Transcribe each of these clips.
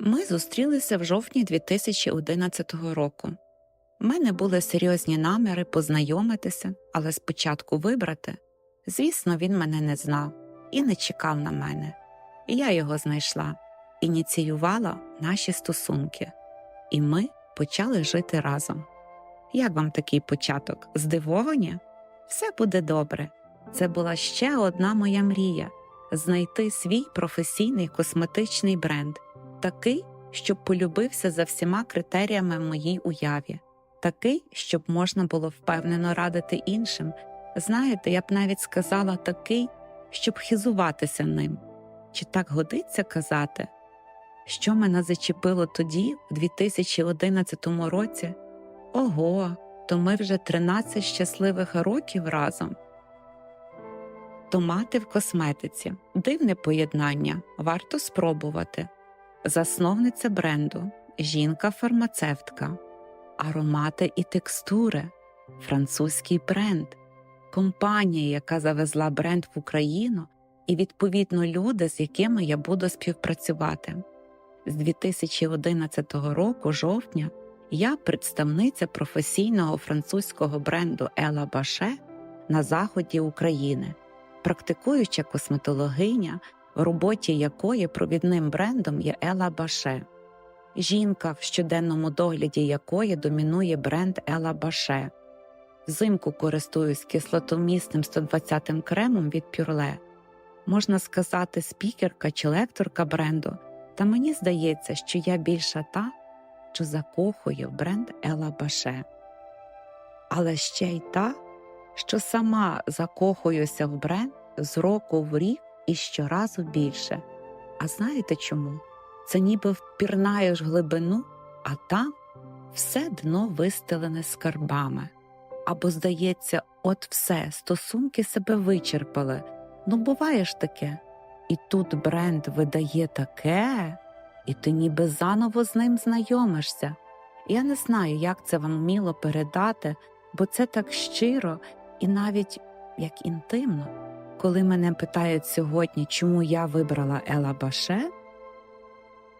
Ми зустрілися в жовтні 2011 року. У мене були серйозні наміри познайомитися, але спочатку вибрати. Звісно, він мене не знав і не чекав на мене. Я його знайшла, ініціювала наші стосунки, і ми почали жити разом. Як вам такий початок? Здивовані? Все буде добре. Це була ще одна моя мрія знайти свій професійний косметичний бренд, такий, щоб полюбився за всіма критеріями моїй уяві, такий, щоб можна було впевнено радити іншим. Знаєте, я б навіть сказала такий, щоб хизуватися ним. Чи так годиться казати? Що мене зачепило тоді, у 2011 році? Ого, то ми вже 13 щасливих років разом. Томати в косметиці дивне поєднання, варто спробувати. Засновниця бренду, жінка-фармацевтка, аромати і текстури, французький бренд, компанія, яка завезла бренд в Україну, і відповідно люди, з якими я буду співпрацювати. З 2011 року, жовтня, я представниця професійного французького бренду Ела Баше на заході України, практикуюча косметологиня, в роботі якої провідним брендом є Ела Баше, жінка, в щоденному догляді якої домінує бренд Ела Баше. Взимку користуюсь кислотомісним 120 кремом від Пюрле. Можна сказати, спікерка чи лекторка бренду, та мені здається, що я більша та, що закохує бренд Ела Баше. Але ще й та, що сама закохуюся в бренд з року в рік і щоразу більше. А знаєте чому? Це ніби впірнаєш глибину, а там все дно вистелене скарбами. Або, здається, от все, стосунки себе вичерпали. Ну, буває ж таке. І тут бренд видає таке, і ти ніби заново з ним знайомишся. Я не знаю, як це вам вміло передати, бо це так щиро і навіть як інтимно. Коли мене питають сьогодні, чому я вибрала Ела Баше,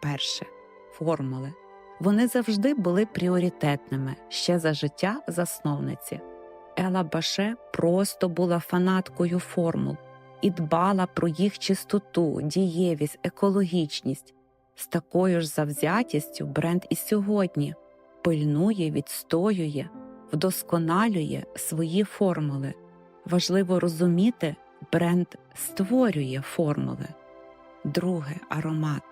перше формули. Вони завжди були пріоритетними ще за життя засновниці. Ела Баше просто була фанаткою формул і дбала про їх чистоту, дієвість, екологічність. З такою ж завзятістю бренд і сьогодні пильнує, відстоює, вдосконалює свої формули. Важливо розуміти, бренд створює формули. Друге аромат,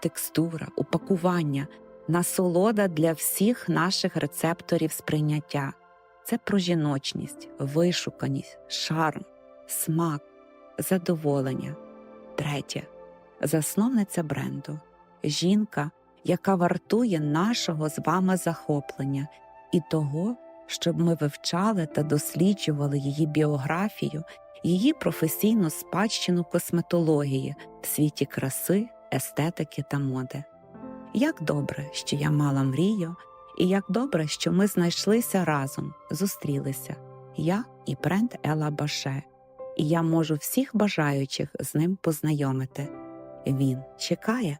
текстура, упакування, насолода для всіх наших рецепторів сприйняття. Це про жіночність, вишуканість, шарм, смак, задоволення. Третє засновниця бренду, жінка, яка вартує нашого з вами захоплення і того, щоб ми вивчали та досліджували її біографію, її професійну спадщину косметології в світі краси, естетики та моди. Як добре, що я мала мрію, і як добре, що ми знайшлися разом, зустрілися, я і бренд Ела Баше, і я можу всіх бажаючих з ним познайомити. Він чекає.